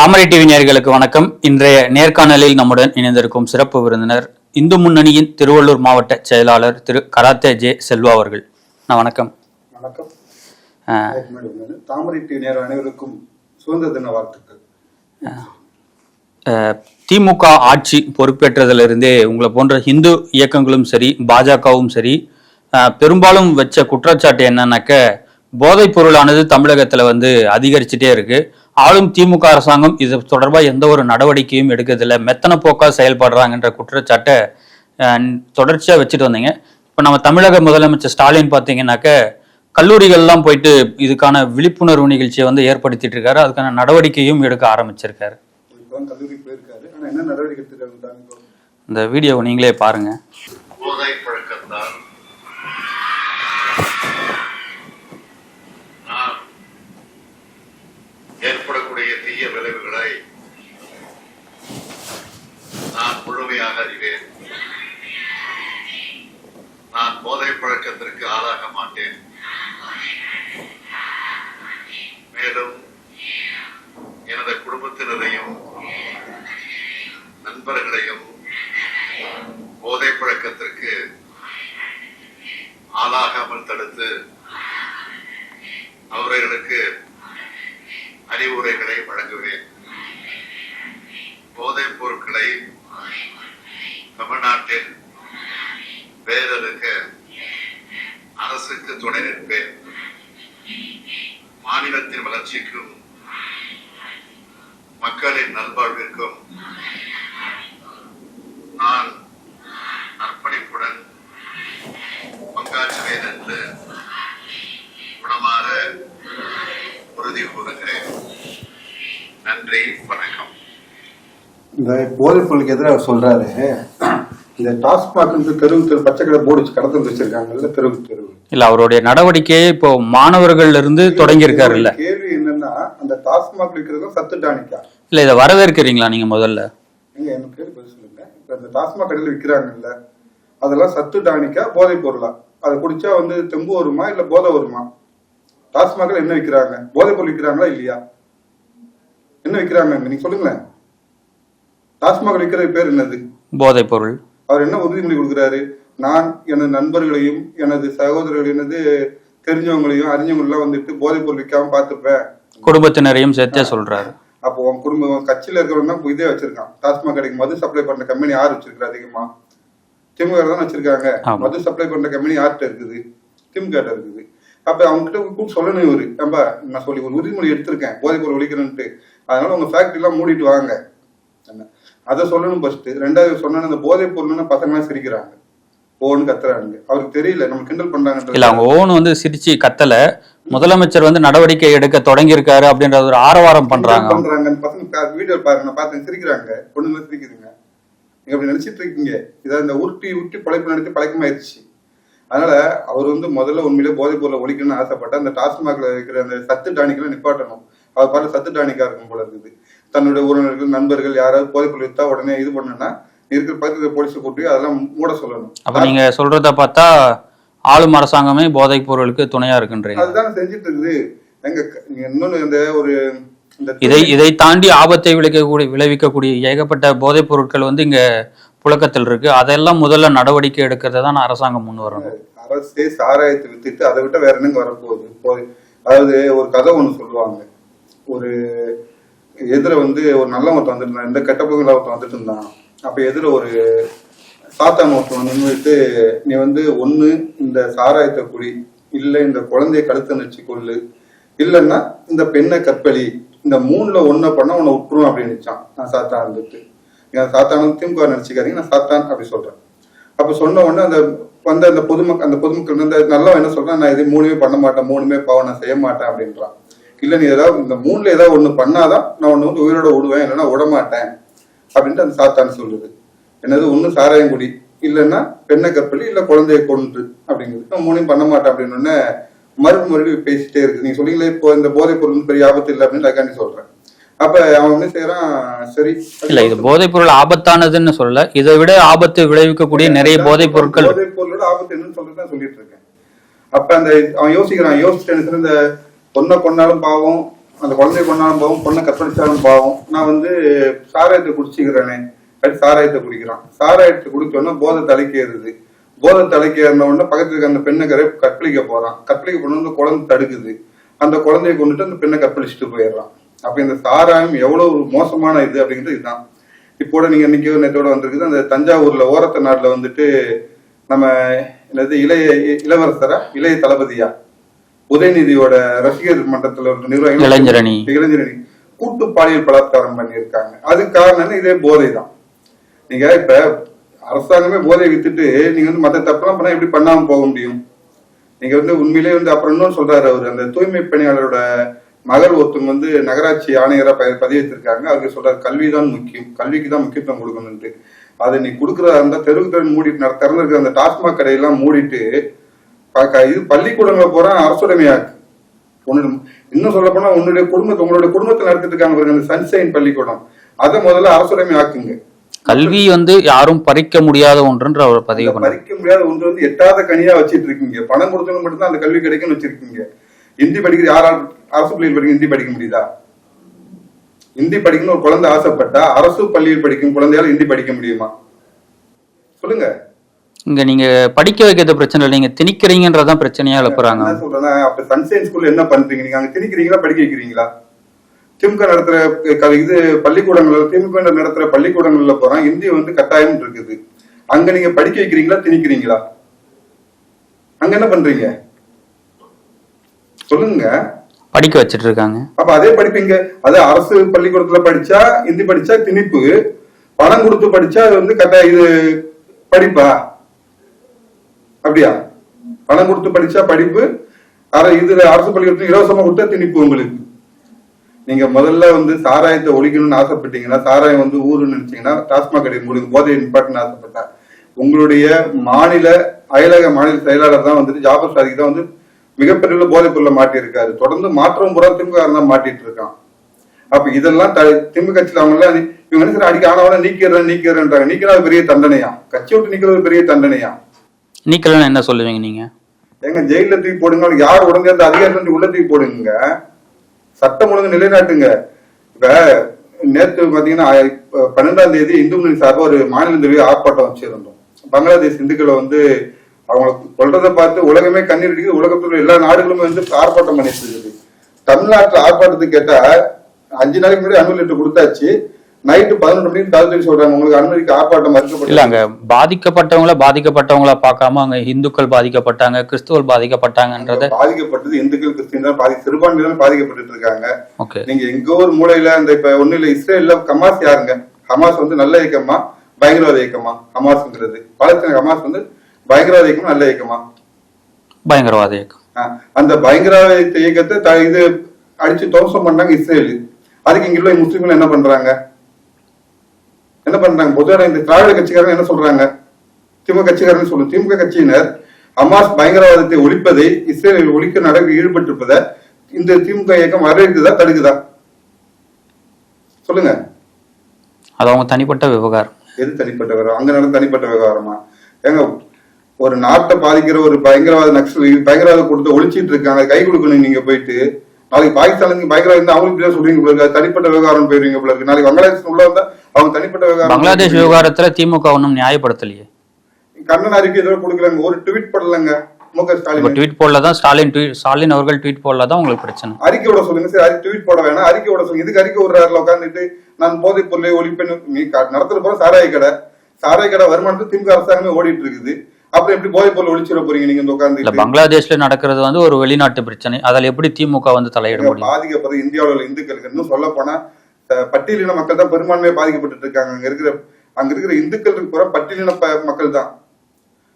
தாமரை TV நேயர்களுக்கு வணக்கம். இன்றைய நேர்காணலில் நம்முடன் இணைந்திருக்கும் சிறப்பு விருந்தினர் இந்து முன்னணியின் திருவள்ளூர் மாவட்ட செயலாளர் திரு கராத்தே ஜே செல்வா அவர்கள். நான் வணக்கம். வணக்கம். தாமரை டி நேரம் அனைவருக்கும் சுதந்திர தின வாழ்த்துக்கள். திமுக ஆட்சி பொறுப்பேற்றதிலிருந்தே உங்களை போன்ற இந்து இயக்கங்களும் சரி பாஜகவும் சரி பெரும்பாலும் வச்ச குற்றச்சாட்டு என்னன்னாக்க போதைப் பொருளானது தமிழகத்துல வந்து அதிகரிச்சுட்டே இருக்கு. ஆளும் திமுக அரசாங்கம் இது தொடர்பா எந்த ஒரு நடவடிக்கையும் எடுக்கிறதில்ல. மெத்தன போக்கா செயல்படுறாங்கன்ற குற்றச்சாட்டை அஹ், தொடர்ச்சியா வச்சுட்டு வந்தீங்க. இப்ப நம்ம தமிழக முதலமைச்சர் ஸ்டாலின் பாத்தீங்கன்னாக்க கல்லூரிகள்லாம் போயிட்டு இதுக்கான விழிப்புணர்வு நிகழ்ச்சியை வந்து ஏற்படுத்திட்டு இருக்காரு. அதுக்கான நடவடிக்கையும் எடுக்க ஆரம்பிச்சிருக்காரு. என்ன நடவடிக்கை இந்த வீடியோவை நீங்களே பாருங்க. போதை பழக்கத்தால் நாம் ஏற்படக்கூடிய தீய விளைவுகளை நான் முழுமையாக அறிவேன் நான் போதை பழக்கத்திற்கு ஆளாக மாட்டேன் மேலும் எனது குடும்பத்தினரையும் நண்பர்களையும் போதை பழக்கத்திற்கு ஆளாகாமல் தடுத்து அவர்களுக்கு அறிவுரைகளை வழங்குவேன். போதைப் பொருட்களை தமிழ்நாட்டில் வேறறுக்க அரசுக்கு துணை நிற்பேன். மாநிலத்தின் வளர்ச்சிக்கும் மக்களின் நல்வாழ்விற்கும் நான் அர்ப்பணிப்புடன் பங்காற்றுவேன் என்று குணமாற உறுதி கூறுகிறேன். நன்றி வணக்கம். இந்த போதைப் பொருளுக்கு எதிராக அவர் சொல்றாரு. இந்த டாஸ்மாக் தெருவு தெரு பச்சை கடை போர்டு வச்சு கடத்தல் வச்சிருக்காங்கல்ல தெருவு தெருவு இல்ல அவருடைய நடவடிக்கையே இப்போ மாணவர்கள்ல இருந்து தொடங்கி இருக்காருல்ல கேள்வி என்னன்னா அந்த டாஸ்மாக் விற்கிறதும் சத்து டானிக்கா? இல்ல இதை வரவேற்கிறீங்களா நீங்க முதல்ல? நீங்க எனக்கு கேள்வி பதில் சொல்லுங்க. இப்ப இந்த டாஸ்மாக் கடையில் விற்கிறாங்கல்ல அதெல்லாம் சத்து டானிக்கா போதைப் பொருளா? அதை குடிச்சா வந்து தெம்பு வருமா இல்ல போதை வருமா? டாஸ்மாக்ல என்ன விற்கிறாங்க போதைப் பொருள் விற்கிறாங்களா இல்லையா? என்ன விற்கிறாங்க நீங்க சொல்லுங்களேன். டாஸ்மாக் விற்கிறது பேர் என்னது? போதைப் பொருள். அவர் என்ன உறுதிமொழி கொடுக்குறாரு? நான் எனது நண்பர்களையும் எனது சகோதரர்கள் எனது தெரிஞ்சவங்களையும் அறிஞ்சவங்களெல்லாம் வந்துட்டு போதைப் பொருள் விற்காம பார்த்துப்பேன். குடும்பத்தினரையும் சேர்த்தே சொல்றாரு. அப்போ உன் குடும்பம் கட்சியில இருக்கிறவங்க தான் இதே வச்சிருக்கான். டாஸ்மாக் கடைக்கு மது சப்ளை பண்ற கம்பெனி யார் வச்சிருக்கா அதிகமா? திமுக தான் வச்சிருக்காங்க. மது சப்ளை பண்ற கம்பெனி யார்கிட்ட இருக்குது? திமுக இருக்குது. அப்ப அவங்க கிட்ட கூப்பிட்டு சொல்லணும் இவரு. ஏம்பா நான் சொல்லி ஒரு உறுதிமொழி எடுத்திருக்கேன். போதைப் பொருள் ஒழிக்கிறேன்ட்டு. அதனால உங்க ஃபேக்டரி எல்லாம் மூடிட்டு வாங்க. அதை சொல்லணும் ஃபர்ஸ்ட் ரெண்டாவது சொன்ன அந்த போதைப் பொருள்னா பசங்க சிரிக்கிறாங்க. ஓன்னு கத்துறாங்க. அவருக்கு தெரியல நம்ம கிண்டல் இல்ல பண்றாங்கன்றது அவங்க ஓன் வந்து சிரிச்சு கத்தல. முதலமைச்சர் வந்து நடவடிக்கை எடுக்க தொடங்கி இருக்காரு அப்படின்ற ஒரு ஆரவாரம் பண்றாங்க. பண்றாங்க. அந்த பசங்க வீடியோ பாருங்க. நான் பார்த்தேன் சிரிக்கிறாங்க. பொண்ணுங்க சிரிக்குதுங்க. நீங்க அப்படி நினைச்சிட்டு இருக்கீங்க. இதை இந்த உருட்டி உருட்டி பழைப்பு நடத்தி பழக்கமாயிருச்சு. அதனால அவர் வந்து முதல்ல உண்மையிலே போதைப் பொருளை ஒழிக்கணும்னு ஆசைப்பட்ட அந்த டாஸ்மாக்ல இருக்கிற அந்த சத்து டானிக்கெல்லாம் நிப்பாட்டணும். அவர் பாரு சத்து டானிக்கா இருக்கும் போல இருக்குது. தன்னுடைய உறவினர்கள் நண்பர்கள் யாராவது போதைப் பொருள் வித்தா உடனே இது பண்ணுனா இருக்கிற பக்கத்துல போலீஸ் கூட்டி அதெல்லாம் மூட சொல்லணும். அப்ப நீங்க சொல்றத பார்த்தா ஆளும் அரசாங்கமே போதைப் பொருளுக்கு துணையா இருக்குன்றீங்க. அதுதான் செஞ்சுட்டு இருக்குது. எங்க இன்னொன்னு இந்த ஒரு இந்த இதை இதை தாண்டி ஆபத்தை விளைவிக்கக்கூடிய விளைவிக்கக்கூடிய ஏகப்பட்ட போதைப் பொருட்கள் வந்து இங்க புழக்கத்தில் இருக்கு. அதெல்லாம் முதல்ல நடவடிக்கை எடுக்கிறத தான் அரசாங்கம் முன் வரணும். அரசே சாராயத்தை வித்துட்டு அதை விட்டு வேற என்னங்க வரப்போகுது? இப்போ அதாவது ஒரு கதை ஒண்ணு சொல்லுவாங்க. ஒரு எதிர வந்து ஒரு நல்ல ஒருத்தன் வந்துட்டு இந்த கெட்ட பகுதியில் ஒருத்தன் வந்துட்டு இருந்தான். அப்ப எதிர ஒரு சாத்தான் ஒருத்தன் நின்றுட்டு நீ வந்து ஒண்ணு இந்த சாராயத்தை குடி. இல்ல இந்த குழந்தைய கழுத்தை நெச்சு கொள்ளு இல்லைன்னா இந்த பெண்ணை கற்பழி. இந்த மூணுல ஒன்ன பண்ண உன்னை விட்டுரும் அப்படின்னு நினைச்சான். நான் சாத்தா இருந்துட்டு என் சாத்தானும் திமுக நினைச்சுக்காதீங்க நான் சாத்தான் அப்படி சொல்றேன். அப்ப சொன்ன உடனே அந்த வந்த அந்த பொதுமக்கள் அந்த பொதுமக்கள் வந்து நல்லா என்ன சொல்கிறேன் நான் இது மூணுமே பண்ண மாட்டேன் மூணுமே பாவம் நான் செய்ய மாட்டேன் அப்படின்றான். இல்ல நீ ஏதாவது இந்த மூணுல ஏதாவது ஒண்ணு பண்ணாதான் நான் ஒன்று வந்து உயிரோட விடுவேன் இல்லைன்னா விட மாட்டேன் அப்படின்ட்டு அந்த சாத்தான் சொல்லுது. என்னது ஒண்ணு சாராயங்குடி இல்லைன்னா பெண்ணை கற்பழி இல்ல குழந்தைய கொன்று அப்படிங்கிறது நான் மூணையும் பண்ண மாட்டேன் அப்படின்னு உடனே மறுபடியும் மறுபடியும் பேசிட்டே இருக்கு. நீங்க சொன்னீங்களே இப்போ இந்த போதைப் பொருள் பெரிய ஆபத்து இல்லை அப்படின்னு அதுக்காண்டி சொல்றேன் அப்ப அவன் என்ன செய்யறான் சரி. இல்ல இது போதைப் பொருள் ஆபத்தானதுன்னு சொல்லல. இதை விட ஆபத்து விளைவிக்கக்கூடிய நிறைய போதைப் பொருட்கள். போதைப் பொருளோட ஆபத்து என்னன்னு சொல்லிட்டு சொல்லிட்டு இருக்கேன். அப்ப அந்த அவன் யோசிக்கிறான் யோசிச்சு இந்த பொண்ணை கொண்டாலும் பாவம் அந்த குழந்தைய கொண்டாலும் பாவம் பொண்ணை கற்பழிச்சாலும் பாவம். நான் வந்து சாராயத்தை குடிச்சிக்கிறேனே. அப்படி சாராயத்தை குடிக்கிறான். சாராயத்தை குடிச்சோன்னா போதை தலைக்கு ஏறுது போதை தலைக்கு ஏறின உடனே பக்கத்துல இருக்க அந்த பெண்ணை கரை கற்பழிக்க போறான். கற்பழிக்க போன அந்த குழந்தை தடுக்குது. அந்த குழந்தைய கொண்டுட்டு அந்த பெண்ணை கற்பழிச்சுட்டு போயிடுறான். அப்ப இந்த சாராயம் எவ்வளவு மோசமான இது அப்படிங்கிறது இதுதான். இப்போ நீங்க இன்னைக்கு நேத்தோட வந்திருக்குது அந்த தஞ்சாவூர்ல ஓரத்த நாட்டுல வந்துட்டு நம்ம என்னது இளைய இளவரசரா இளைய தளபதியா? உதயநிதியோட ரசிகர் மன்றத்துல நிர்வாகிகள் இளைஞரணி. இளைஞரணி. கூட்டு பாலியல் பலாத்காரம் பண்ணியிருக்காங்க. அதுக்கு காரணம்? இதே போதை தான் நீங்க இப்ப அரசாங்கமே போதை வித்துட்டு நீங்க வந்து மத்த தப்பெல்லாம் பண்ணா எப்படி பண்ணாம போக முடியும்? நீங்க வந்து உண்மையிலேயே வந்து அப்புறம் இன்னொன்னு சொல்றாரு அவரு அந்த தூய்மை பணியாளரோட மகள் ஒருத்தவங்க வந்து நகராட்சி ஆணையரா ப- பதிவேற்றிருக்காங்க. அவருக்கு சொல்றாரு கல்விதான் முக்கியம். கல்விக்கு தான் முக்கியத்துவம் கொடுக்கணும்ட்டு அதை நீ கொடுக்கறதா இருந்தா தெருவுக்கு தெரு மூடிட்டு திறந்திருக்கிற அந்த டாஸ்மாக் கடையெல்லாம் மூடிட்டு இது பள்ளிக்கூடங்களை போறா அரசுடைமையாக்கு. உன்னோட இன்னும் சொல்ல போனா உன்னுடைய குடும்பத்தை உங்களுடைய குடும்பத்தில் நடத்திட்டு இருக்காங்க பாருங்க அந்த சன்சைன் பள்ளிக்கூடம். அதை முதல்ல அரசுடைமை ஆக்குங்க கல்வி வந்து யாரும் பறிக்க முடியாத ஒன்றுன்ற அவர் பதிவு பறிக்க முடியாத ஒன்று வந்து எட்டாத கனியா வச்சிட்டு இருக்கீங்க. பணம் கொடுத்தவங்க மட்டும்தான் அந்த கல்வி கிடைக்கும்னு வச்சிருக்கீங்க. ஹிந்தி படிக்கிற யாரால் அரசு பள்ளியில் படிக்க ஹிந்தி படிக்க முடியுதா? ஹிந்தி படிக்கணும்னு ஒரு குழந்தை ஆசைப்பட்டா அரசு பள்ளியில் படிக்கும் குழந்தையால ஹிந்தி படிக்க முடியுமா? சொல்லுங்க. இங்க நீங்க படிக்க வைக்கிறது பிரச்சனை இல்லை நீங்க திணிக்கிறீங்கன்றதான் பிரச்சனையா எழுப்புறாங்க. என்ன சொல்றேன்னா அப்ப சன்சைன் ஸ்கூல்ல என்ன பண்றீங்க? நீங்க அங்க திணிக்கிறீங்களா படிக்க வைக்கிறீங்களா? திமுக நடத்துற இது பள்ளிக்கூடங்கள்ல திமுக நடத்துற பள்ளிக்கூடங்கள்ல போறான் இந்தி வந்து கட்டாயம் இருக்குது. அங்க நீங்க படிக்க வைக்கிறீங்களா திணிக்கிறீங்களா? அங்க என்ன பண்றீங்க? சொல்லுங்க. படிக்க வச்சிட்டு இருக்காங்க அப்ப அதே படிப்பு இங்க அது அரசு பள்ளிக்கூடத்துல படிச்சா இந்தி படிச்சா திணிப்பு பணம் கொடுத்து படிச்சா அது வந்து கட்டா இது படிப்பா? அப்படியா? பணம் கொடுத்து படிச்சா படிப்பு இதுல அரசு பள்ளிக்கூடத்துல இலவசமா கொடுத்தா திணிப்பு உங்களுக்கு. நீங்க முதல்ல வந்து சாராயத்தை ஒழிக்கணும்னு ஆசைப்பட்டீங்கன்னா சாராயம் வந்து ஊருன்னு நினைச்சீங்கன்னா டாஸ்மாக் கடை மூடுங்க போதையை நிப்பாட்டுன்னு ஆசைப்பட்டா. உங்களுடைய மாநில அயலக மாநில செயலாளர் தான் வந்துட்டு ஜாபர் சாதிக்கு தான் வந்து மிகப்பெரிய போதைப் பொருளை மாட்டியிருக்காரு. தொடர்ந்து மாற்றம் புறம் திமுக மாட்டிட்டு இருக்கான். அப்ப இதெல்லாம் திமுக கட்சியில அவங்க இவங்க சொல்ற அடிக்க ஆனவன நீக்கிறேன் நீக்கிறேன்றாங்க. நீக்கிறது பெரிய தண்டனையா? கட்சி விட்டு நிக்கிறது பெரிய தண்டனையா? நீக்கலாம் என்ன சொல்லுவீங்க நீங்க? எங்க ஜெயில தூக்கி போடுங்க. யார் உடனே அந்த அதிகாரி வந்து உள்ள தூக்கி போடுங்க. சட்டம் ஒழுங்கு நிலைநாட்டுங்க. இப்ப நேத்து பாத்தீங்கன்னா பன்னெண்டாம் தேதி இந்து முன்னணி சார்பா ஒரு மாநில ஆர்ப்பாட்டம் வச்சிருந்தோம். பங்களாதேஷ் இந்துக்களை வந்து அவங்க கொல்றதை பார்த்து உலகமே கண்ணீர் அடிக்குது. உலகத்துல எல்லா நாடுகளுமே வந்து ஆர்ப்பாட்டம் பண்ணிட்டு இருக்குது தமிழ்நாட்டுல ஆர்ப்பாட்டத்துக்கு கேட்டா அஞ்சு நாளைக்கு முன்னாடி அனுமதி லெட்டர் கொடுத்தாச்சு. நைட்டு பதினொன்று மணிக்கு தகுதி சொல்றாங்க. உங்களுக்கு அனுமதிக்கு ஆர்ப்பாட்டம் மறுக்கப்பட்டு இல்ல அங்க பாதிக்கப்பட்டவங்கள பாதிக்கப்பட்டவங்கள பார்க்காம அங்க இந்துக்கள் பாதிக்கப்பட்டாங்க கிறிஸ்துவல் பாதிக்கப்பட்டாங்கன்றத பாதிக்கப்பட்டது இந்துக்கள் கிறிஸ்டின் தான் பாதி சிறுபான்மையினர் பாதிக்கப்பட்டு இருக்காங்க ஓகே. நீங்க எங்க ஒரு மூலையில அந்த இப்ப ஒண்ணு இல்ல இஸ்ரேல்ல ஹமாஸ் யாருங்க? ஹமாஸ் வந்து நல்ல இயக்கமா? பயங்கரவாத இயக்கமா? ஹமாஸ்ங்கிறது. பாலஸ்தீன ஹமாஸ் வந்து பயங்கரவாத இயக்கமா நல்ல இயக்கமா? பயங்கரவாத இயக்கம் அந்த பயங்கரவாத இயக்கத்தை இது அடிச்சு துவம்சம் பண்ணாங்க இஸ்ரேல். அதுக்கு இங்க உள்ள முஸ்லிம்கள் என்ன பண்றாங்க? என்ன பண்றாங்க? பொதுவாக இந்த திராவிட கட்சிக்காரங்க என்ன சொல்றாங்க? திமுக கட்சிக்காரங்க சொல்லும் திமுக கட்சியினர் ஹமாஸ் பயங்கரவாதத்தை ஒழிப்பதை இஸ்ரேலில் ஒழிக்க நடக்க ஈடுபட்டிருப்பதை இந்த திமுக இயக்கம் வரவேற்குதா தடுக்குதா? சொல்லுங்க. அது அவங்க தனிப்பட்ட விவகாரம். எது தனிப்பட்ட விவகாரம்? அங்க நடந்த தனிப்பட்ட விவகாரமா? ஏங்க ஒரு நாட்டை பாதிக்கிற ஒரு பயங்கரவாத நக்சல் பயங்கரவாத கொடுத்து ஒழிச்சிட்டு இருக்காங்க. கை கொடுக்கணும் நீங்க போயிட்டு. நாளைக்கு பாகிஸ்தான்ல நீங்க பயங்கரவாதம் இருந்தா அவங்களுக்கு சொல்றீங்க போல இருக்கு. தனிப்பட்ட விவகாரம் போயிருவீங்க போல இருக்கு. நாளைக்கு பங்களாதேஷ் உள்ள வந்தா அவங்க தனிப்பட்ட விவகாரம் பங்களாதேஷ் விவகாரத்துல திமுக ஒன்றும் நியாயப்படுத்தலையே. கண்ணன் அறிக்கை எதுவும் கொடுக்கலங்க. ஒரு ட்வீட் பண்ணலங்க ட்வீட் போடல தான் ஸ்டாலின் ஸ்டாலின் அவர்கள் ட்வீட் போடல தான் உங்களுக்கு பிரச்சனை. அறிக்கை விட சொல்லுங்க. சரி அது ட்வீட் போட வேணாம். அறிக்கை விட சொல்லுங்க. இதுக்கு அறிக்கை விடுறாருல உட்காந்துட்டு நான் போதைப் பொருளை ஒழிப்பேன் நீ நடத்துற போற சாராய கடை. சாராய கடை வருமானத்தை திமுக அரசாங்கமே ஓடிட்டு இருக்குது. அப்புறம் எப்படி போதைப் பொருள் ஒழிச்சிட போறீங்க நீங்க இந்த இல்ல உட்காந்து பங்களாதேஷ்ல நடக்கிறது வந்து ஒரு வெளிநாட்டு பிரச்சனை. அதில் எப்படி திமுக வந்து தலையிட முடியும்? பாதிக்கப்படுற இந்தியாவில் உள்ள இந்துக்களுக்கு இன்னும் சொல்ல போனா பட்டியலின மக்கள் தான் பெரும்பான்மையா பாதிக்கப்பட்டு இருக்காங்க. அங்க இருக்கிற அங்க இருக்கிற இந்துக்களுக்கு பூரா பட்டியலின மக்கள் தான்.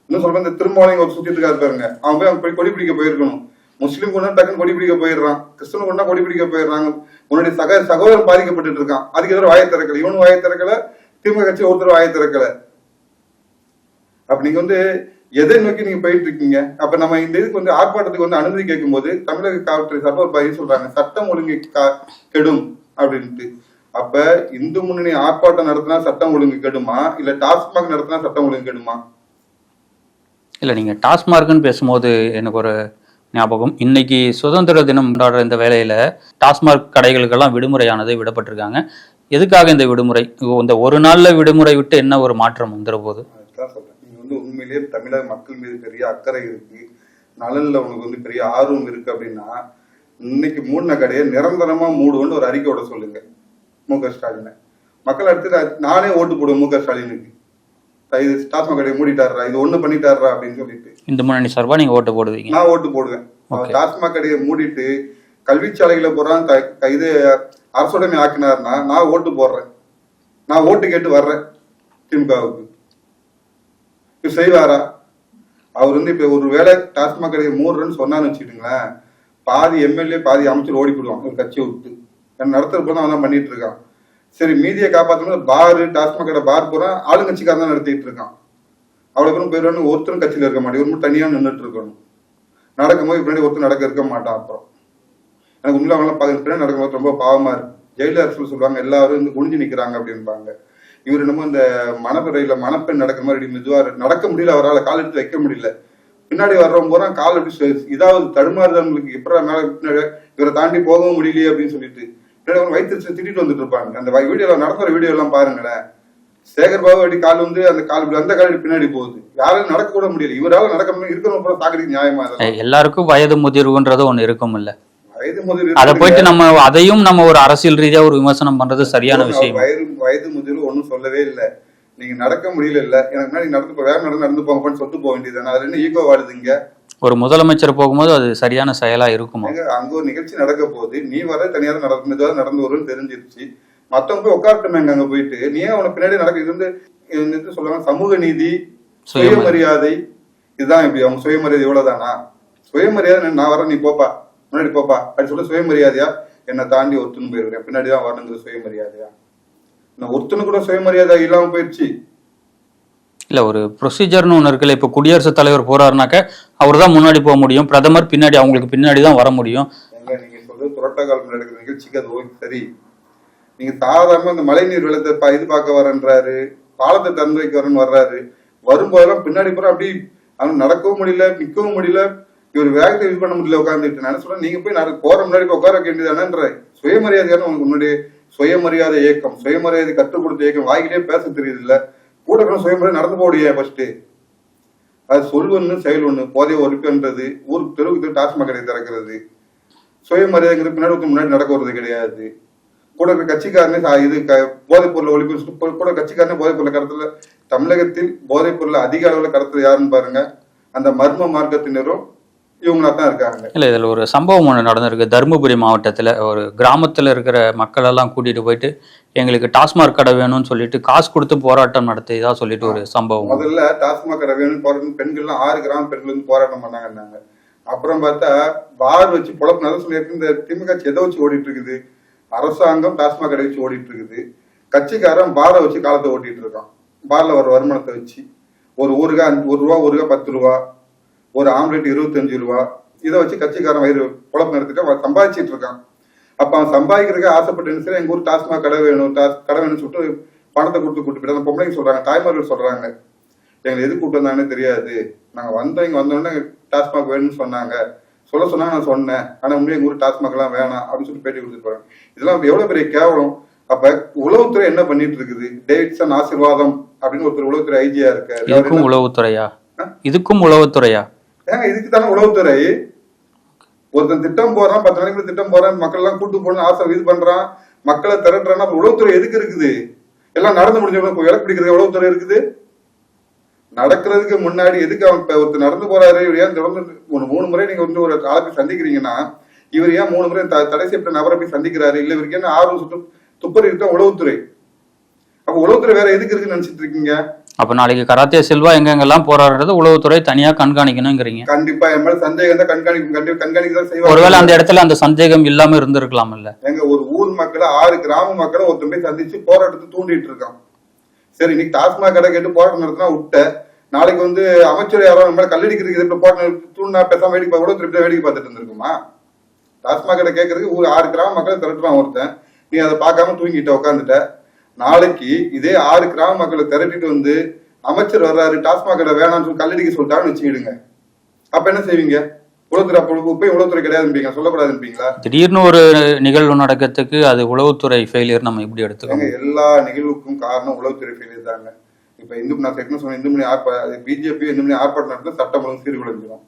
இன்னும் சொல்ற இந்த திருமாவளையம் ஒரு சுத்திட்டு இருக்காரு பாருங்க. அவன் போய் அங்க போய் கொடி பிடிக்க போயிருக்கணும். முஸ்லீம் கொண்டா டக்குன்னு கொடி பிடிக்க போயிடுறான். கிறிஸ்தவன் கொண்டா கொடி பிடிக்க போயிடுறாங்க. உன்னுடைய சக சகோதரன் பாதிக்கப்பட்டு இருக்கான். அதுக்கு எதிராக வாயை திறக்கல. இவனும் வாயை திறக்கல. திமுக கட்சி ஒருத்தர் வாயை திறக்கல. அப்ப நீங்க வந்து எதை நோக்கி நீங்க போயிட்டு இருக்கீங்க? அப்ப நம்ம இந்த இதுக்கு வந்து ஆர்ப்பாட்டத்துக்கு வந்து அனுமதி கேட்கும்போது தமிழக காவல்துறை சார்பா ஒரு பதில் சொல்றாங்க. சட்டம் ஒழுங்கு கெடும் அப்படின்ட்டு. அப்ப இந்து முன்னணி ஆர்ப்பாட்டம் நடத்தினா சட்டம் ஒழுங்கு கெடுமா? இல்ல டாஸ்மாக் நடத்தினா சட்டம் ஒழுங்கு கெடுமா? இல்ல நீங்க டாஸ்மார்க்னு பேசும்போது எனக்கு ஒரு ஞாபகம். இன்னைக்கு சுதந்திர தினம் கொண்டாடுற இந்த வேளையில டாஸ்மாக் கடைகளுக்கெல்லாம் விடுமுறையானது விடப்பட்டிருக்காங்க. எதுக்காக இந்த விடுமுறை? இந்த ஒரு நாள்ல விடுமுறை விட்டு என்ன ஒரு மாற்றம் வந்துட போகுது அதுதான் சொல்றேன் நீங்க வந்து உண்மையிலேயே தமிழக மக்கள் மீது பெரிய அக்கறை இருக்கு. நலன்ல உனக்கு வந்து பெரிய ஆர்வம் இருக்கு அப்படின்னா இன்னைக்கு மூடின கடையை நிரந்தரமா மூடுவோன்னு ஒரு அறிக்கையோட சொல்லுங்க. மு க ஸ்டாலினை. மக்கள் அடுத்து நான் ஓட்டு போடுவேன் மு க ஸ்டாலினுக்கு. இது டாஸ்மாக் கடையை மூடிட்டாரா இது ஒண்ணு பண்ணிட்டாரா அப்படின்னு சொல்லிட்டு. இந்த முன்னணி சார்பா நீங்க ஓட்டு போடுவீங்க? நான் ஓட்டு போடுவேன். டாஸ்மாக் கடையை மூடிட்டு கல்விச்சாலைகளை போறான் க- க- இது அரசுடைமை ஆக்கினார்னா நான் ஓட்டு போடுறேன். நான் ஓட்டு கேட்டு வர்றேன் திமுகவுக்கு. செய்வாரா? அவர் வந்து இப்ப ஒரு வேளை டாஸ்மாக் கடையை மூடுறேன்னு சொன்னான்னு வச்சுக்கிட்டுங்களேன் பாதி எம்எல்ஏ பாதி அமைச்சர் ஓடி போடுவான் ஒரு கட்சியை விட்டு. ஏன்னா நடத்துறப்ப தான் அவன் பண்ணிட்டு இருக்கான். சரி மீதியை காப்பாற்றணும் பாரு டாஸ்மாக் கடை பார் பூரா ஆளுங்கட்சிக்காரன் தான் நடத்திட்டு இருக்கான். அவ்வளவு பேரும் போயிடணும் ஒருத்தரும் கட்சியில இருக்க மாட்டேன் ஒரு தனியா நின்றுட்டு இருக்கணும். நடக்கும்போது பின்னாடி ஒருத்தர் நடக்க இருக்க மாட்டான் அப்புறம். எனக்கு உண்மையில அவங்களாம் பார்க்க பின்னாடி நடக்கும்போது ரொம்ப பாவமா இருக்கு. ஜெயில அரசு சொல்லுவாங்க எல்லாரும் வந்து குனிஞ்சு நிக்கிறாங்க அப்படின்பாங்க இவர் என்னமோ அந்த மணப்பறையில மணப்பெண் நடக்கிற மாதிரி மெதுவா நடக்க முடியல அவரால் கால் எடுத்து வைக்க முடியல. பின்னாடி வர்றவங்க போறா கால் எப்படி இதாவது தடுமாறுதவங்களுக்கு எப்படா மேல பின்னாடி இவரை தாண்டி போகவும் முடியலையே அப்படின்னு சொல்லிட்டு. பின்னாடி அவங்க வயிற்று திட்டிட்டு வந்துட்டு இருப்பாங்க. அந்த வீடியோல நடக்கிற வீடியோ எல்லாம் பாருங்களேன். சேகர் பாபு அடி கால் வந்து அந்த கால் அந்த கால் பின்னாடி போகுது. யாராலும் நடக்க கூட முடியல. இவரால நடக்க முடியும் இருக்கிறவங்க பூரா தாக்குறதுக்கு நியாயமா எல்லாருக்கும் வயது முதிர்வுன்றது ஒண்ணு இருக்கும் இல்லை வயது முதல் அதை போயிட்டு நம்ம அதையும் நம்ம ஒரு அரசியல் ரீதியா ஒரு விமர்சனம் பண்றது சரியான விஷயம். வயது வயது முதிர்வு ஒன்றும் சொல்லவே இல்லை. நீங்க நடக்க முடியல இல்ல எனக்கு முன்னாடி நடந்து வேற நடந்து நடந்து போங்கப்பான்னு சொல்லிட்டு போக வேண்டியது அதுல என்ன ஈகோ வாழுதுங்க? ஒரு முதலமைச்சர் போகும்போது அது சரியான செயலா இருக்குமா? அங்க ஒரு நிகழ்ச்சி நடக்க போகுது. நீ வர தனியார் நடந்து நடந்து வரும்னு தெரிஞ்சிருச்சு. மத்தவங்க போய் உட்காரட்டுமேங்க அங்க போயிட்டு. நீ ஏன் அவனை பின்னாடி நடக்க வந்து சொல்லுவாங்க? சமூக நீதி சுயமரியாதை. சுயமரியாதை. இதுதான் இப்படி அவங்க சுயமரியாதை இவ்வளவுதானா? சுயமரியாதை நான் வரேன் நீ போப்பா. முன்னாடி போப்பா அப்படி சொல்ல சுயமரியாதையா? என்னை தாண்டி ஒருத்தனும் போயிருக்கேன் பின்னாடி தான் வரணுங்கிற சுயமரியாதையா? நான் ஒருத்தனு கூட சுயமரியாதை இல்லாம போயிடுச்சு. இல்ல ஒரு ப்ரொசீஜர்னு ஒண்ணு இருக்குல்ல. இப்ப குடியரசுத் தலைவர் போறாருனாக்க அவர் தான் முன்னாடி போக முடியும். பிரதமர் பின்னாடி அவங்களுக்கு பின்னாடி தான் வர முடியும். நீங்க சொல்றது புரட்டகாலம் நடக்கிற நிகழ்ச்சிக்கு அது ஓகே சரி. நீங்க சாதாரண இந்த மழைநீர் வெள்ளத்தை இது பார்க்க வரேன்றாரு. பாலத்தை திறந்து வைக்க வரேன்னு வர்றாரு. வரும்போதெல்லாம் பின்னாடி பூரா அப்படி அவன் நடக்கவும் முடியல நிக்கவும் முடியல. இவர் வேகத்தை இது பண்ண முடியல உட்காந்துட்டு நான் சொல்றேன்? நீங்க போய் நான் போற முன்னாடி உட்கார வேண்டியதானன்ற சுயமரியாதையான உங்களுக்கு முன்னாடி? சுயமரியாதை இயக்கம். சுயமரியாதை கற்றுக் கொடுத்த இயக்கம். வாயிலே பேச தெரியுது இல்ல கூட சுயமரியாதை நடந்து போடிய ஃபர்ஸ்ட் அது சொல் ஒண்ணு செயல் ஒண்ணு. போதை ஒழிப்புன்றது. ஊருக்கு தெருவுக்கு தெரு டாஸ்மாக் கடை திறக்கிறது. சுயமரியாதைங்கிறது பின்னாடி முன்னாடி நடக்க வருது கிடையாது. கூட இருக்கிற கட்சிக்காரனே இது க- போதைப் பொருளை ஒழிப்பு கூட- கட்சிக்காரனே போதைப் பொருளை கடத்தல. தமிழகத்தில் போதைப் பொருளை அதிக அளவில் கடத்துறது யாருன்னு பாருங்க. அந்த மர்ம மார்க்கத்தினரும் இவங்களா தான் இருக்காங்க. இல்ல இதுல ஒரு சம்பவம் ஒண்ணு நடந்திருக்கு. தருமபுரி மாவட்டத்துல ஒரு கிராமத்துல இருக்கிற மக்கள் எல்லாம் கூட்டிட்டு போயிட்டு எங்களுக்கு டாஸ்மாக் கடை வேணும்னு சொல்லிட்டு காசு கொடுத்து போராட்டம் நடத்தியதா சொல்லிட்டு ஒரு சம்பவம். முதல்ல டாஸ்மாக் கடை வேணும் போராட்டம் பெண்கள்லாம் ஆறு கிராம பெண்கள் வந்து போராட்டம் பண்ணாங்கன்னாங்க அப்புறம் பார்த்தா பார் வச்சு பொழப்பு நல்லா சொல்லியிருக்கு. இந்த திமுக கட்சி எதை வச்சு ஓடிட்டு இருக்குது? அரசாங்கம் டாஸ்மாக் கடை வச்சு ஓடிட்டு இருக்குது. கட்சிக்காரன் பாரை வச்சு காலத்தை ஓட்டிட்டு இருக்கான். பார்ல வர வருமானத்தை வச்சு. ஒரு ஊருகா ஒரு ரூபா ஊருகா பத்து ரூபா. ஒரு ஆம்லெட் இருபத்தஞ்சு ரூபா இதை வச்சு கட்சிக்காரன் வயிறு நடத்திட்டு அவன் சம்பாதிச்சிட்டு இருக்கான். அப்ப அவன் சம்பாதிக்கிறதுக்கு ஆசைப்பட்டு செய்றான், எங்க ஊர் டாஸ்மாக் கடை வேணும் டாஸ் கடை வேணும்னு சொல்லிட்டு பணத்தை கொடுத்து கூட்டு போயிட்டு அந்த பொம்பளைங்க சொல்றாங்க தாய்மார்கள் சொல்றாங்க. எங்களை எது கூட்டு வந்தாங்கன்னு தெரியாது. நாங்க வந்தோம் இங்க வந்தோடனே டாஸ்மாக் வேணும்னு சொன்னாங்க. சொல்ல சொன்னாங்க நான் சொன்னேன். ஆனா உண்மையை எங்க ஊர் டாஸ்மாக் எல்லாம் வேணாம் அப்படின்னு சொல்லி பேட்டி கொடுத்துட்டு போறாங்க. இதெல்லாம் எவ்வளவு பெரிய கேவலம். அப்ப உளவுத்துறை என்ன பண்ணிட்டு இருக்குது? டேவிட்சன் ஆசீர்வாதம் அப்படின்னு ஒருத்தர் உளவுத்துறை ஐஜியா இருக்காரு. உளவுத்துறையா? இதுக்கும் உளவுத்துறையா? ஏங்க இதுக்கு தானே உளவுத்துறை? ஒருத்தன் திட்டம் போறான் பத்து நாளைக்கு திட்டம் போறான் மக்கள் எல்லாம் கூட்டு போகணும்னு ஆசை இது பண்றான் மக்களை திரட்டுறான்னா அப்ப உளவுத்துறை எதுக்கு இருக்குது? எல்லாம் நடந்து முடிஞ்சவங்க இப்போ விளக்கு பிடிக்கிறது உளவுத்துறை இருக்குது? நடக்கிறதுக்கு முன்னாடி எதுக்கு அவன் இப்போ ஒருத்தர் நடந்து போறாரு? இவர் ஏன் தொடர்ந்து ஒரு மூணு முறை நீங்க வந்து ஒரு ஆளை போய் சந்திக்கிறீங்கன்னா இவர் ஏன் மூணு முறை த- தடை செய்யப்பட்ட நபரை போய் சந்திக்கிறாரு? இல்ல இவருக்கு என்ன ஆர்வம் சுட்டு துப்பறி தான் உளவுத்துறை. அப்ப உளவுத்துறை வேற எதுக்கு இருக்குன்னு நினைச்சிட்டு இருக்கீங்க? அப்ப நாளைக்கு கராத்தே செல்வா எங்கெங்கெல்லாம் போராடுறது உளவுத்துறை தனியா கண்காணிக்கணுங்கிறீங்க. கண்டிப்பா என் மேல சந்தேகம் தான் கண்காணிக்கும் கண்டிப்பா கண்காணிக்க தான் செய்வாங்க. ஒருவேளை அந்த இடத்துல அந்த சந்தேகம் இல்லாம இருந்திருக்கலாம் இல்ல எங்க ஒரு ஊர் மக்களை ஆறு கிராம மக்களை ஒருத்தன் போய் சந்திச்சு போராட்டத்தை தூண்டிட்டு இருக்கான். சரி இன்னைக்கு டாஸ்மாக் கடை கேட்டு போராட்டம் நடத்தினா விட்ட. நாளைக்கு வந்து அமைச்சர் யாரோ நம்ம கல்லடிக்கிறதுக்கு இப்ப போராட்டம் தூண்டினா பேசாம வேடிக்கை கூட திருப்பி வேடிக்கை பார்த்துட்டு இருந்திருக்குமா? டாஸ்மாக் கடை கேட்கறதுக்கு ஒரு ஆறு கிராம மக்களை திரட்டுறான் ஒருத்தன். நீ அதை பார்க்காம தூங்கிட்ட உட்காந்துட்ட நாளைக்கு இதே ஆறு கிராம மக்களை திரட்டிட்டு வந்து அமைச்சர் வர்றாரு டாஸ்மாக் வேணாம்னு சொல்லி கல்லடிக்க சொல்லிட்டான்னு வச்சுக்கிடுங்க. அப்ப என்ன செய்வீங்க? உளவுத்துறை அப்போ இப்பயும் உளவுத்துறை கிடையாதுன்றீங்க சொல்லக்கூடாதுன்றீங்களா திடீர்னு ஒரு நிகழ்வு நடக்கிறதுக்கு அது உளவுத்துறை ஃபெயிலியர் நம்ம எப்படி ஏங்க எடுத்துக்கணும் எல்லா நிகழ்வுக்கும் காரணம் உளவுத்துறை ஃபெயிலியர் தாங்க. இப்ப இந்து நான் செகண்ட் சொன்ன இந்து மணி ஆர்ப்பா பிஜேபி இந்து மணி ஆர்ப்பாட்டம் நடத்தினா சட்டம் ஒழுங்கு சீர்குலைஞ்சிரும்.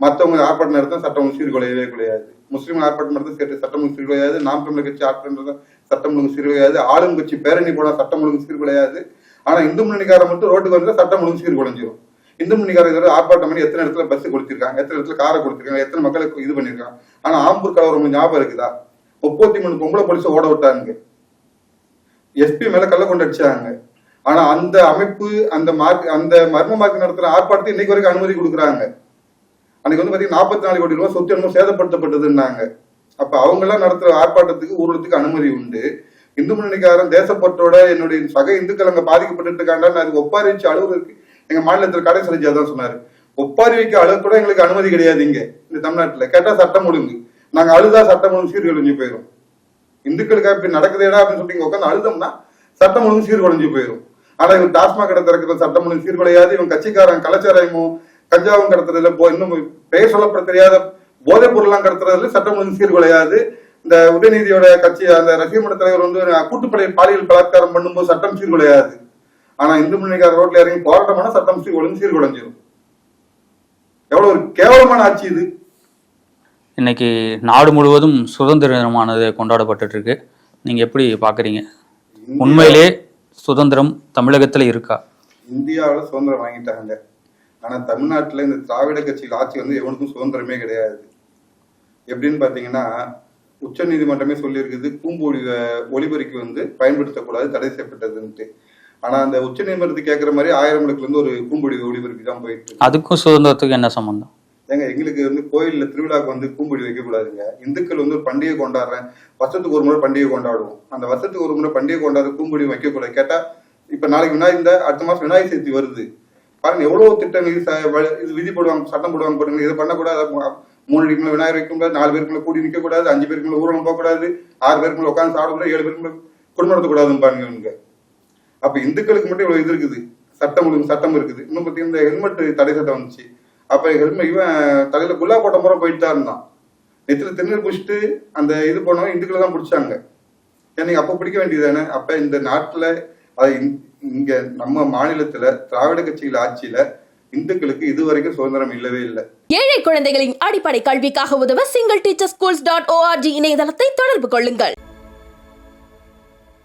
மத்தவங்க ஆர்ப்பாட்டம் நடத்தினா சட்டம் ஒழுங்கு சீர்குலையவே குலையாது. முஸ்லீம் ஆர்ப்பாட்டம் நடத்த சட்டம் ஒழுங்கு சீர்குலையாது. நாம் தமிழர் கட்சி ஆர்ப்பாட்டம் சட்டம் ஒழுங்கு சீர் கிடையாது. ஆளுங்கட்சி பேரணி போனா சட்டம் ஒழுங்கு சீர்குலையாது ஆனா இந்து முன்னணிக்காரன் மட்டும் ரோட்டுக்கு வந்து சட்டம் ஒழுங்கு சீர்குலைஞ்சிரும் இந்து முன்னணிக்காரர் ஆர்ப்பாட்டம் பண்ணி எத்தனை இடத்துல பஸ் கொடுத்திருக்காங்க எத்தனை இடத்துல காரை கொடுத்திருக்காங்க எத்தனை மக்களுக்கு இது பண்ணிருக்காங்க. ஆனா ஆம்பூர் கலவரம் ஞாபகம் இருக்குதா? முப்பத்தி மூணு பொம்பளை போலீஸ் ஓட விட்டாங்க. எஸ்பி மேல கள்ள கொண்டு அடிச்சாங்க. ஆனா அந்த அமைப்பு அந்த மார்க் அந்த மர்ம மார்க் நடத்துற ஆர்ப்பாட்டத்தை இன்னைக்கு வரைக்கும் அனுமதி கொடுக்குறாங்க. அன்னைக்கு வந்து பாத்தீங்கன்னா நாற்பத்தி நாலு கோடி ரூபாய் சொத்து என்னமோ சேதப்படுத்தப்பட்டதுன்னாங்க. அப்ப அவங்க எல்லாம் நடத்துற ஆர்ப்பாட்டத்துக்கு ஊர்வலத்துக்கு அனுமதி உண்டு. இந்து முன்னணிக்காரன் தேசப்பற்றோட என்னுடைய சக இந்துக்கள் அங்க பாதிக்கப்பட்டு இருக்காண்டா நான் ஒப்பாரி வச்சு அலுவலருக்கு எங்க மாநிலத்தில் கடை செஞ்சு அதான் சொன்னாரு. ஒப்பாரி வைக்க அழுக கூட எங்களுக்கு அனுமதி கிடையாது இங்க இந்த தமிழ்நாட்டுல. கேட்டா சட்டம் ஒழுங்கு. நாங்க அழுதா சட்டம் ஒழுங்கு சீர்குலைஞ்சு போயிடும் இந்துக்களுக்காக இப்படி நடக்குதேடா அப்படின்னு சொல்லி இங்க உட்காந்து அழுதோம்னா சட்டம் ஒழுங்கு சீர்குலைஞ்சு போயிடும் ஆனா இவன் டாஸ்மாக் கடை திறக்கிற சட்டம் ஒழுங்கு சீர்குலையாது. இவன் கட்சிக்காரன் கலாச்சாரமும் கஞ்சாவும் கடத்துறதுல போ இன்னும் பெயர் சொல்லப்பட தெரியாத போதைப் பொருள்லாம் கடத்துறதுல சட்டம் ஒழுங்கு சீர்குலையாது இந்த உதயநிதியோட கட்சி அந்த ரசிகமன்ற தலைவர் வந்து கூட்டுப்படை பாலியல் பலாத்காரம் பண்ணும்போது சட்டம் சீர்குலையாது ஆனா இந்து முன்னணிக்கார ரோட்ல இறங்கி போராட்டம் பண்ணா சட்டம் சீர் ஒழுங்கு சீர்குலைஞ்சிரும் எவ்வளவு ஒரு கேவலமான ஆட்சி இது. இன்னைக்கு நாடு முழுவதும் சுதந்திர தினமானது கொண்டாடப்பட்டுட்டு இருக்கு நீங்க எப்படி பாக்குறீங்க உண்மையிலே சுதந்திரம் தமிழகத்துல இருக்கா? இந்தியாவுல சுதந்திரம் வாங்கிட்டாங்க. ஆனா தமிழ்நாட்டுல இந்த திராவிட கட்சியில் ஆட்சி வந்து எவனுக்கும் சுதந்திரமே கிடையாது. எப்படின்னு பாத்தீங்கன்னா உச்ச நீதிமன்றமே சொல்லியிருக்குது பூம்பொழி ஒளிபரிக்கு வந்து பயன்படுத்தக்கூடாது தடை செய்யப்பட்டதுன்ட்டு. ஆனா அந்த உச்ச நீதிமன்றத்துக்கு கேட்கிற மாதிரி ஆயிரம் விளக்குல இருந்து ஒரு பூம்பொழி ஒளிபரிக்கு தான் போயிட்டு. அதுக்கும் சுதந்திரத்துக்கும் என்ன சம்பந்தம்? ஏங்க எங்களுக்கு வந்து கோயில்ல திருவிழாக்கு வந்து பூம்பொடி வைக்க கூடாதுங்க. இந்துக்கள் வந்து ஒரு பண்டிகை கொண்டாடுறேன் வருஷத்துக்கு ஒரு முறை பண்டிகை கொண்டாடுவோம். அந்த வருஷத்துக்கு ஒரு முறை பண்டிகை கொண்டாடுற பூம்பொடி வைக்க கூடாது. கேட்டா இப்ப நாளைக்கு விநாயகர் இந்த அடுத்த மாசம் விநாயகர் சதுர்த்தி வருது. பாருங்க எவ்வளவு திட்டங்கள் இது விதி போடுவாங்க சட்டம் போடுவாங்க பாருங்க இதை பண்ணக்கூடாது மூணு அடிக்குள்ள விநாயகர் வைக்க கூடாது நாலு பேருக்குள்ள கூடி நிக்க கூடாது அஞ்சு பேருக்குள்ள ஊர்வலம் போக கூடாது ஆறு பேருக்குள்ள உட்காந்து சாப்பிடக்கூடாது ஏழு பேருக்குள்ள குடும்பம் நடத்தக்கூடாதுன்னு பாருங்க இவங்க. அப்ப இந்துக்களுக்கு மட்டும் இவ்வளவு இது இருக்குது. சட்டம் ஒழுங்கு சட்டம் இருக்குது. இன்னும் பாத்தீங்கன்னா இந்த ஹெல்மெட் தடை சட்டம் வந்துச்சு. அப்ப ஹெல்மெட் இவன் தலையில குல்லா போட்ட முறை போயிட்டு தான் இருந்தான். நெத்தில திருநீர் பிடிச்சிட்டு அந்த இது போனவங்க இந்துக்களை தான் பிடிச்சாங்க. ஏன்னா அப்ப பிடிக்க வேண்டியதானே அப்ப இந்த நாட்டுல அது இங்க நம்ம மாநிலத்துல திராவிட கட்சிகள் ஆட்சியில இந்துக்களுக்கு இதுவரைக்கும் சுதந்திரம் இல்லவே இல்லை. ஏழை குழந்தைகளின் அடிப்படை கல்விக்காக உதவ single teacher schools dot org இணையதளத்தை தொடர்பு கொள்ளுங்கள்.